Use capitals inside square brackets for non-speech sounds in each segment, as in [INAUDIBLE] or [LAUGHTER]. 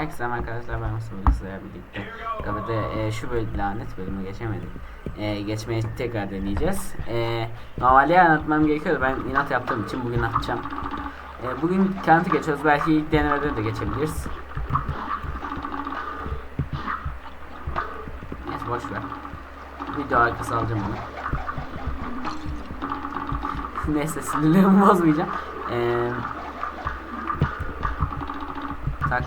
Herkese arkadaşlar ben Mustafa sizlerle birlikte Kapıda e, şu bölüm lanet bölümü geçemedik. E, Geçmeye tekrar deneyeceğiz. E, Normalde anlatmam gerekiyordu ben inat yaptığım için bugün atacağım e, Bugün kanıtı geçiyoruz belki ilk denemede de geçebiliriz. Neyse boşver Video arkası alacağım onu. [LAUGHS] Neyse sinirlerimi bozmayacağım. Eee. Tak.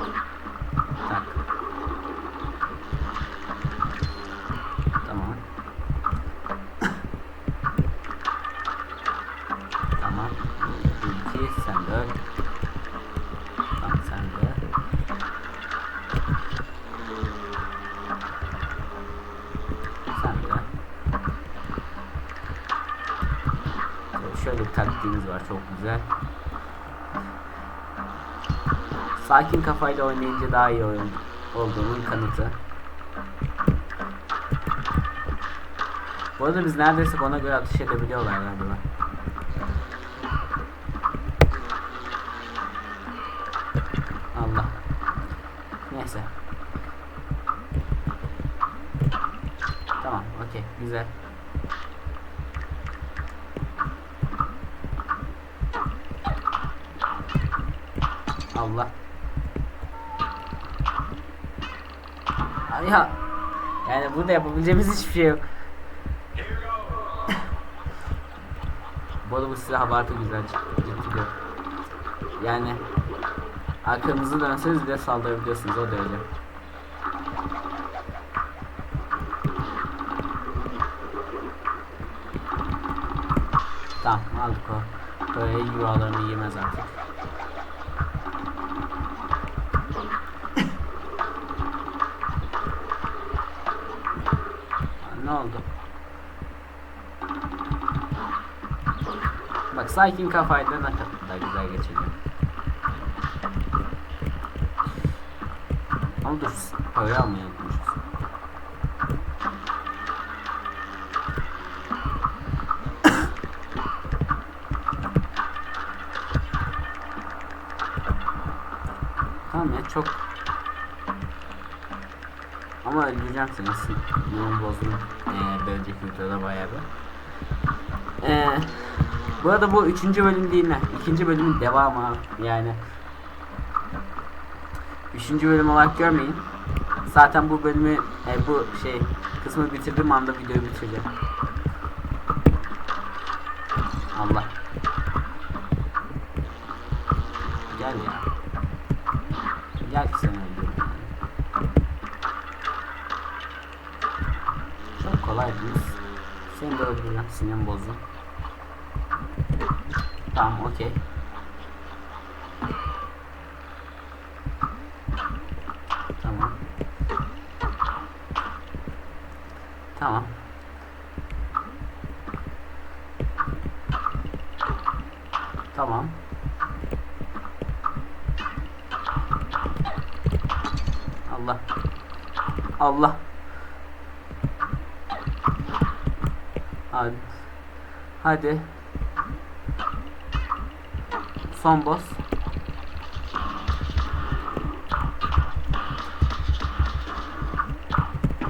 Çok güzel. Sakin kafayla oynayınca daha iyi oyun olduğunun kanıtı. Bu arada biz neredeyse ona göre atış edebiliyorlar galiba. Allah. Neyse. Tamam, okey, güzel. Allah. Ay [LAUGHS] ya. Yani burada yapabileceğimiz hiçbir şey yok. [LAUGHS] bu arada bu silah abartı güzel diyor. Yani arkanızı dönseniz bile saldırabiliyorsunuz o derece. Tamam aldık o. Böyle yuvalarını yemez artık. Ne oldu? Bak sakin kafayla ne kadar güzel geçiriyor. Ama dur parayı almayı unutmuşuz. [COUGHS] tamam ya çok ama öldüreceğim seni. Sinirimi bozdum. Ee, önceki videoda bayağı bir. Ee, bu arada bu üçüncü bölüm değil mi? İkinci bölümün devamı yani. Üçüncü bölüm olarak görmeyin. Zaten bu bölümü, e, bu şey kısmı bitirdiğim anda videoyu bitireceğim. Allah. Gel ya. Gel ki seni öldüreyim. Çok kolay değil. Seni de öldüreceğim. Sinirim bozdu. Tamam okey. Tamam. Tamam. Tamam. Allah. Allah. Hadi. Hadi. Son boss.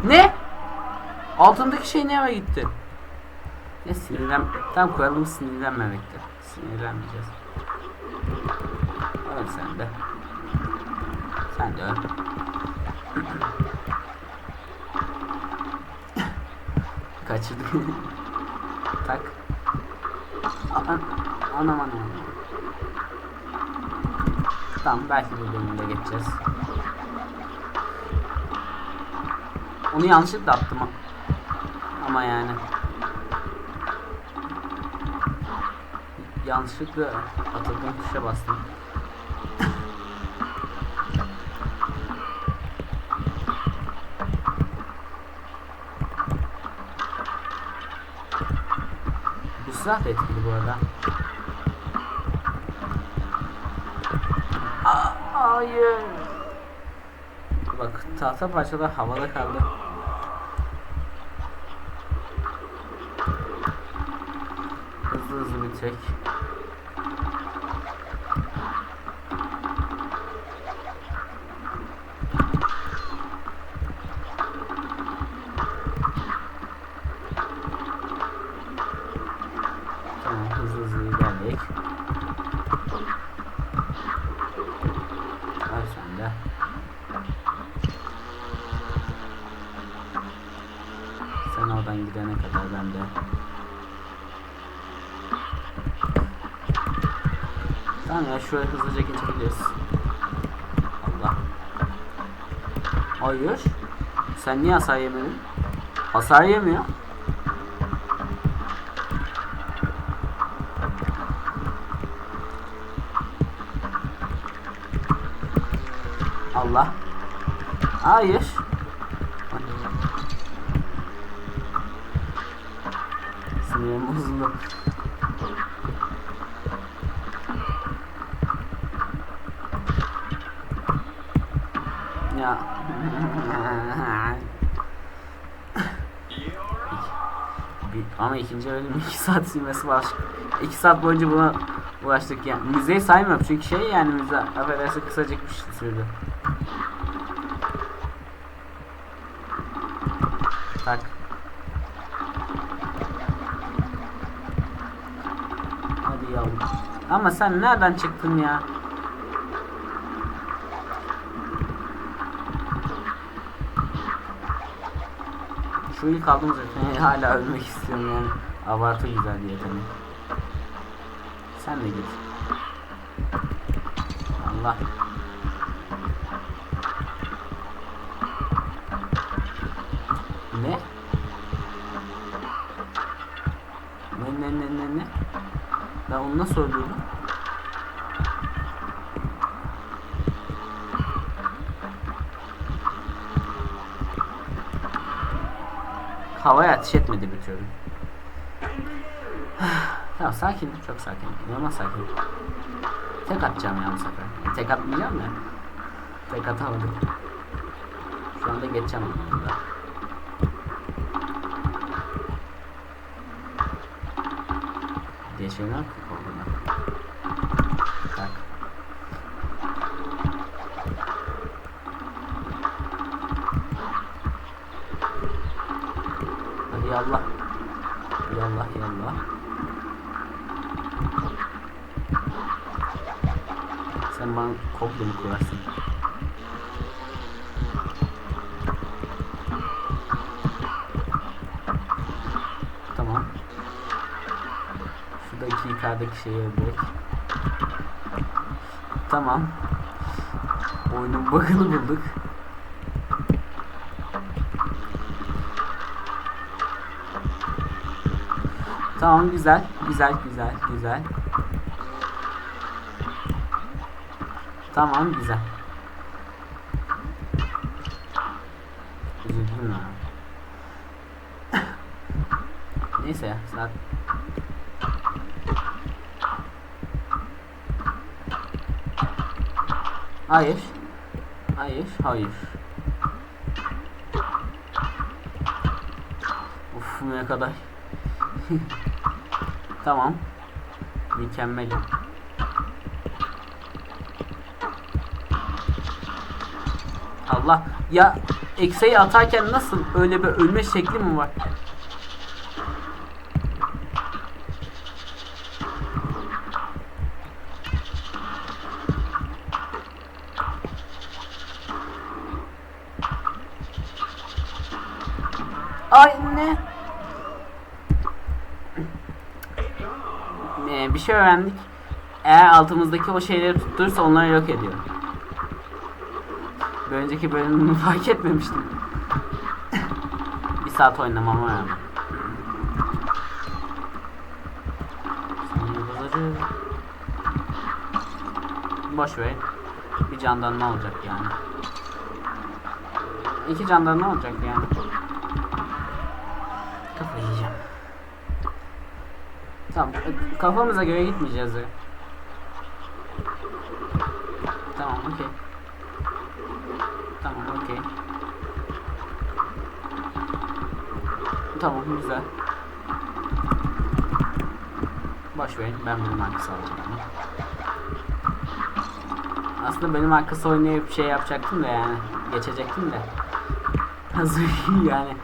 Ne? Altındaki şey nereye gitti? Ne sinirlen... Tam koyalım sinirlenmemekte. Sinirlenmeyeceğiz. Evet sen de. Sen de öl. [LAUGHS] Kaçırdık. [LAUGHS] tak. An anam anam. Tamam belki bu bölümde geçeceğiz. Onu yanlışlıkla attım ama yani. Yanlışlıkla atıldığım tuşa bastım. Bu silah da etkili bu arada. Aa, hayır. Bak tahta parçalar havada kaldı. Hızlı hızlı bitecek. sen ya şöyle hızlıca geçebiliriz. Allah. Hayır. Sen niye hasar yemedin? Hasar yemiyor. Allah. Hayır. Sinirim bozuldu. Ya. Bir- Ama ikinci bölüm 2 [LAUGHS] saat sürmesi var. 2 saat boyunca buna ulaştık yani. Müzeyi saymıyorum çünkü şey yani müze affedersin kısacık bir şey sürdü. Tak. Hadi yavrum. Ama sen nereden çıktın ya? Şu ilk aldığımız yeteneği [LAUGHS] hala ölmek istiyorum yani. Abartı güzel bir yetenek. Sen de git. Allah. Ne? Ne ne ne ne ne? Ben onu nasıl öldürdüm? Havaya ateş etmedi türlü. tamam sakin, çok sakin. Normal sakin. Tek atacağım ya bu sefer. Tek atmayacağım ya. Tek atamadım. Şu anda geçeceğim onu da. Geçemiyorum ki korkudan. Tak. Hadi yallah. Yallah yallah. Mı kurarsın? Tamam. Şuradaki yukarıdaki şeyi öldürek. Tamam. Oyunun bug'ını bulduk. Tamam güzel. Güzel güzel güzel. Tamam güzel. Üzüldüm ya. Neyse ya saat Hayır. Hayır, hayır. Uf ne kadar. [LAUGHS] tamam. Mükemmelim. Allah ya ekseyi atarken nasıl öyle bir ölme şekli mi var? Ay ne? Ee, bir şey öğrendik. Eğer altımızdaki o şeyleri tutturursa onları yok ediyor. Bir önceki bölümü fark etmemiştim. bir saat oynamama rağmen. Boş ver. Bir candan ne olacak yani? İki candan ne olacak yani? Kafayı yiyeceğim. Tamam, kafamıza göre gitmeyeceğiz. Tamam, okey. Tamam, okey. Tamam, güzel. Boş verin, ben benim arkası ama. Aslında benim arkası oynayıp şey yapacaktım da yani. Geçecektim de. [LAUGHS] Hazır yani.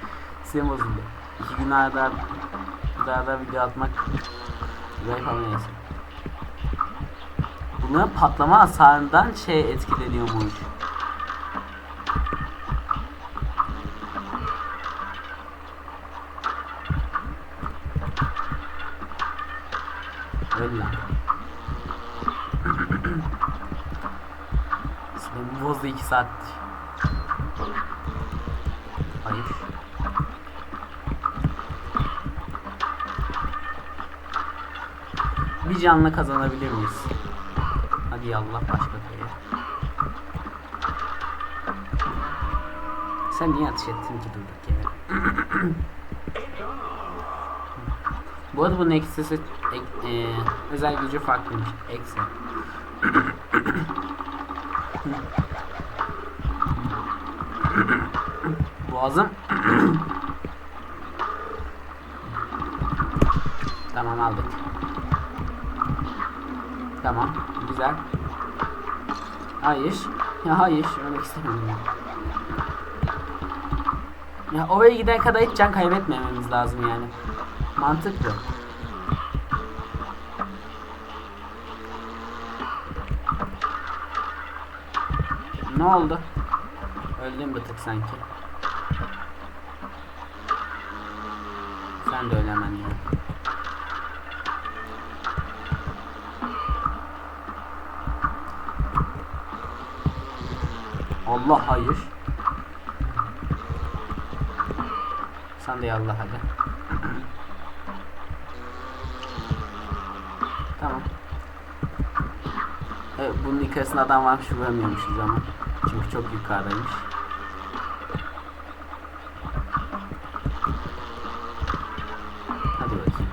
Sinir bozuldu. İki gün arada daha da video atmak zayıf ama neyse. Patlama hasarından şey etkileniyormuş. Öl lan. Sinirimi bozdu 2 saattir. Hayır. Bir canlı kazanabilir miyiz? Hadi yallah başka köye. Sen niye ateş ettin ki durduk yere? [CLEARS THROAT] Bu arada bunun eksisi ek- e, özel gücü farklıymış. Eksi. [COUGHS] Boğazım. [COUGHS] tamam aldık. Tamam. Güzel. Hayır. Ya hayır. Ölmek istemiyorum ya. Ya oraya giden kadar hiç can kaybetmememiz lazım yani. Mantık bu. Ne oldu? Öldün bir tık sanki. Sen de ölemen ya. Allah hayır. Sen de yallah hadi. tamam. Evet, bunun yukarısında adam varmış vuramıyormuşuz ama. Çünkü çok yukarıdaymış. Hadi bakayım.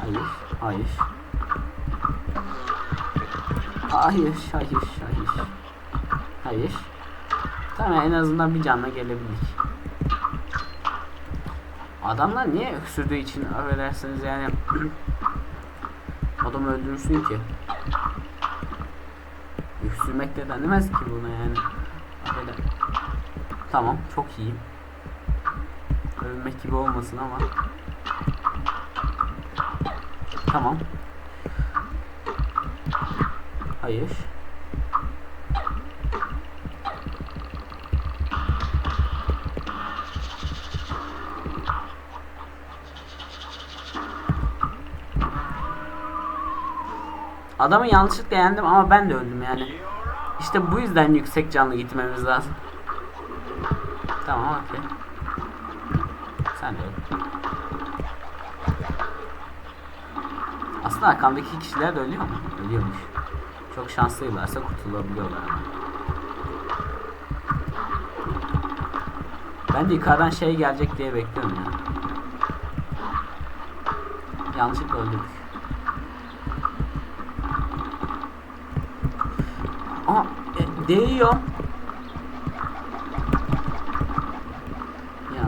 Hayır, hayır. Hayır, hayır, hayır. Hayır. Tamam en azından bir canla gelebildik. Adamlar niye öksürdüğü için affedersiniz yani [CLEARS THROAT] adam öldürürsün ki. Öksürmek de denemez ki buna yani. Böyle. Tamam çok iyi. Ölmek gibi olmasın ama. Tamam. Hayır. Adamı yanlışlıkla yendim ama ben de öldüm yani. İşte bu yüzden yüksek canlı gitmemiz lazım. Tamam okey. Sen de öl. Aslında arkamdaki kişiler de ölüyor mu? Ölüyormuş. Çok şanslıylarsa kurtulabiliyorlar ama. Ben de yukarıdan şey gelecek diye bekliyorum ya. Yanlışlıkla öldük. Aa, e, değiyor. Ya.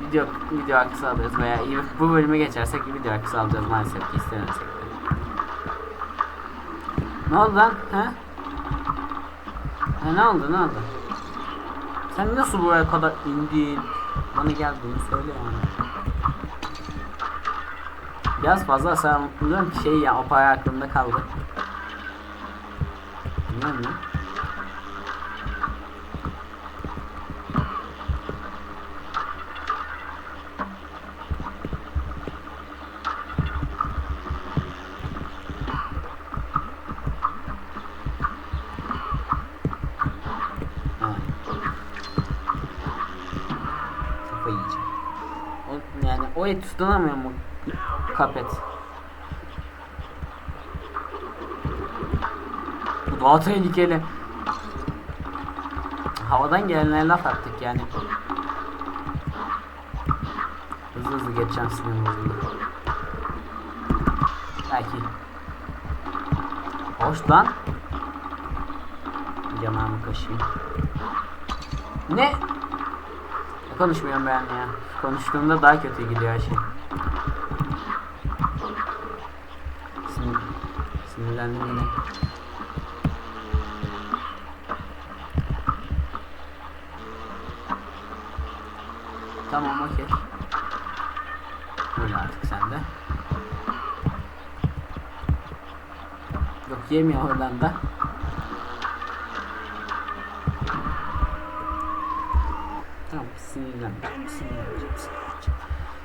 Video, video akısı alacağız veya bu bölümü geçersek video akısı alacağız maalesef ki istemesek. Ne oldu lan? He? Ha, ne oldu ne oldu? Sen nasıl buraya kadar indin? Bana gel bunu söyle yani. Biraz fazla mutluluğum ki şey ya o para aklımda kaldı. Musun? Ha. Kafayı yiyeceğim. O, yani o et tutunamıyor mu? Kapet. Daha tehlikeli. Havadan gelenlere laf attık yani. Hızlı hızlı geçeceğim sinirim bozuldu. Belki. Hoş lan. Yanağımı kaşıyım. Ne konuşmuyorum ben ya. Konuştuğumda daha kötü gidiyor her şey. Sinir, sinirlendim yine. Tamam okey. Öyle artık sen de. Yok yemiyor oradan da. Tamam sinirlenme. Sinirleneceğim sinirleneceğim.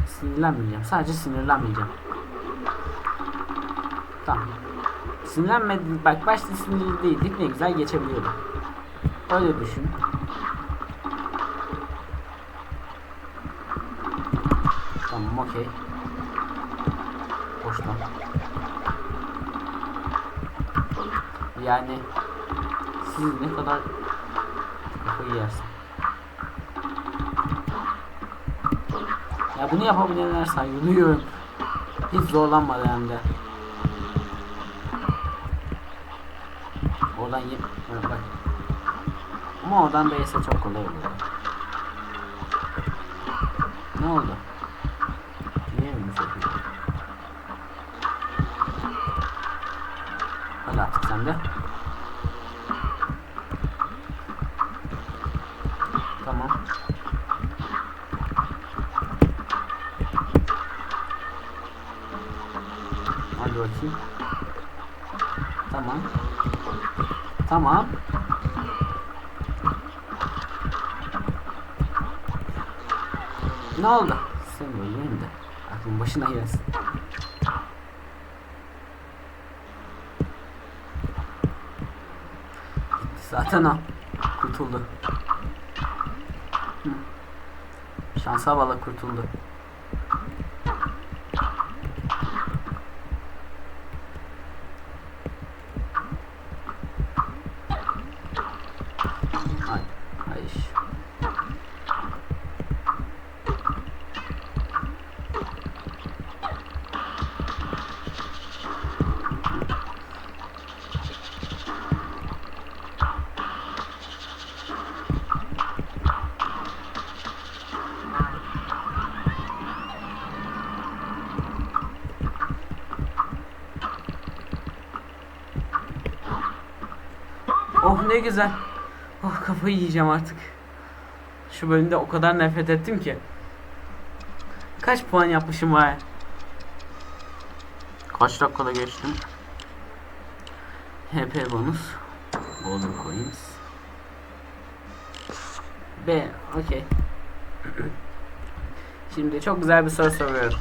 Sinirlenmeyeceğim. Sadece sinirlenmeyeceğim. Tamam. Sinirlenmedi. Bak başta sinirli değildik. Ne güzel geçebiliyordu. Öyle düşün. Tamam okey. Boştan. Yani siz ne kadar kafayı yersin. Ya bunu yapabilenler sayılıyorum. Hiç zorlanmadı hem de. Oradan ye bak, bak. Ama oradan değilse çok kolay olur. Ne oldu? Niye mi sokuyor? De. Tamam. Hadi bakayım. Tamam. Tamam. Ne oldu? Sen öldün de. Aklın başına gelsin. Gitti zaten o. Kurtuldu. Şansa bala kurtuldu. Güzel. Oh kafayı yiyeceğim artık. Şu bölümde o kadar nefret ettim ki. Kaç puan yapmışım var? Kaç dakikada geçtim? HP bonus. Golden coins. B. Okey. Şimdi çok güzel bir soru soruyorum.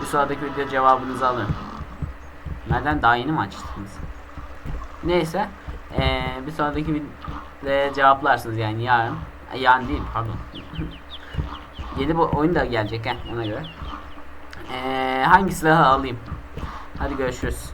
Bu sorudaki video cevabınızı alıyorum. Nereden daha yeni mi açtınız? Neyse. Ee, bir sonraki videoda cevaplarsınız yani yarın. Yarın değil pardon. [LAUGHS] Yeni bu oyun da gelecek he, ona göre. Ee, hangi silahı alayım? Hadi görüşürüz.